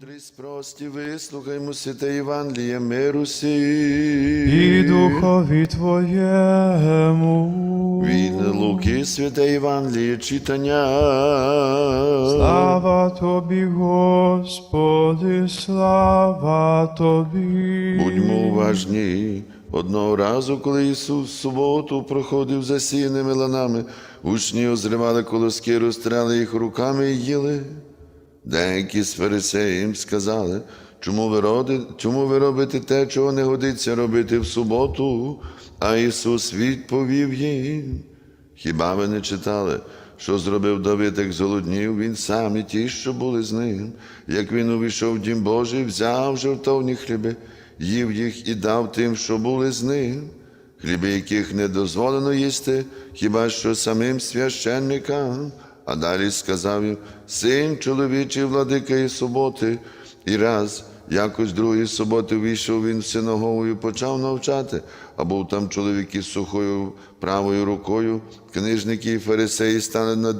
Мудрість прості, вислухаймо святе Євангеліє миру сі. і духові Твоєму. Від Луки святе Євангеліє читання. Слава Тобі, Господи, слава Тобі. Будьмо уважні. Одного разу, коли Ісус в суботу проходив засіяними ланами, учні озривали колоски, розтирали їх руками і їли. Деякі з фарисеїв сказали, чому ви, роди, чому ви робите те, чого не годиться робити в суботу? А Ісус відповів їм. Хіба ви не читали, що зробив Давид, золоднів, він сам і ті, що були з ним. Як він увійшов в дім Божий, взяв жовтовні хліби, їв їх і дав тим, що були з ним. Хліби, яких не дозволено їсти, хіба що самим священникам. А далі сказав їм, син чоловічий владика і суботи, і раз якось другої суботи вийшов він в синагогу і почав навчати, а був там чоловік із сухою правою рукою, книжники і фарисеї стали над,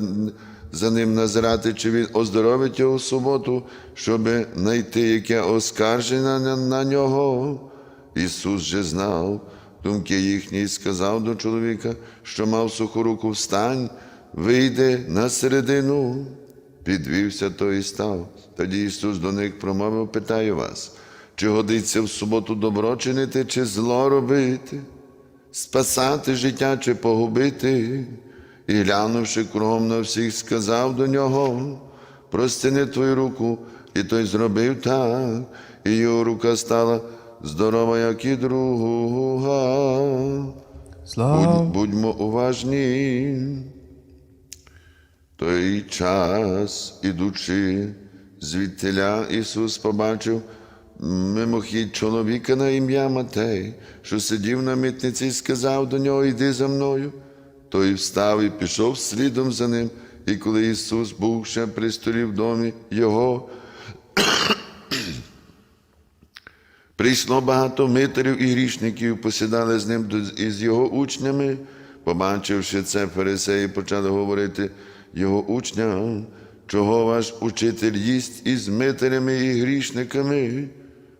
за ним назирати, чи він оздоровить його в суботу, щоб знайти яке оскарження на, на нього. Ісус же знав думки їхні і сказав до чоловіка, що мав суху руку, встань, вийди на середину. Підвівся той і став. Тоді Ісус до них промовив, питаю вас, чи годиться в суботу добро чинити, чи зло робити, спасати життя чи погубити? І глянувши кругом на всіх, сказав до нього, простяни твою руку, і той зробив так, і його рука стала здорова, як і друга. Слава Будь, будьмо уважні. Той час, ідучи звідтиля, Ісус побачив мимохідь чоловіка на ім'я Матей, що сидів на митниці і сказав до нього, йди за мною. Той встав і пішов слідом за ним. І коли Ісус був ще при столі в домі Його, Прийшло багато митарів і грішників, посідали з ним із його учнями. Побачивши це, фарисеї почали говорити його учням, чого ваш учитель їсть із митарями і грішниками.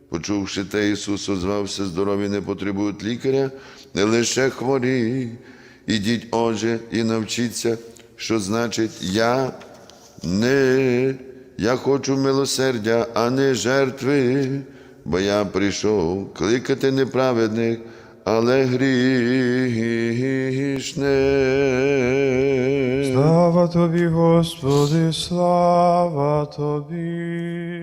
Почувши те, Ісус озвався, здорові не потребують лікаря, не лише хворі. Ідіть, отже, і навчіться, що значить я не я хочу милосердя, а не жертви, бо я прийшов кликати неправедних, але грішне. Слава Тобі, Господи, слава Тобі.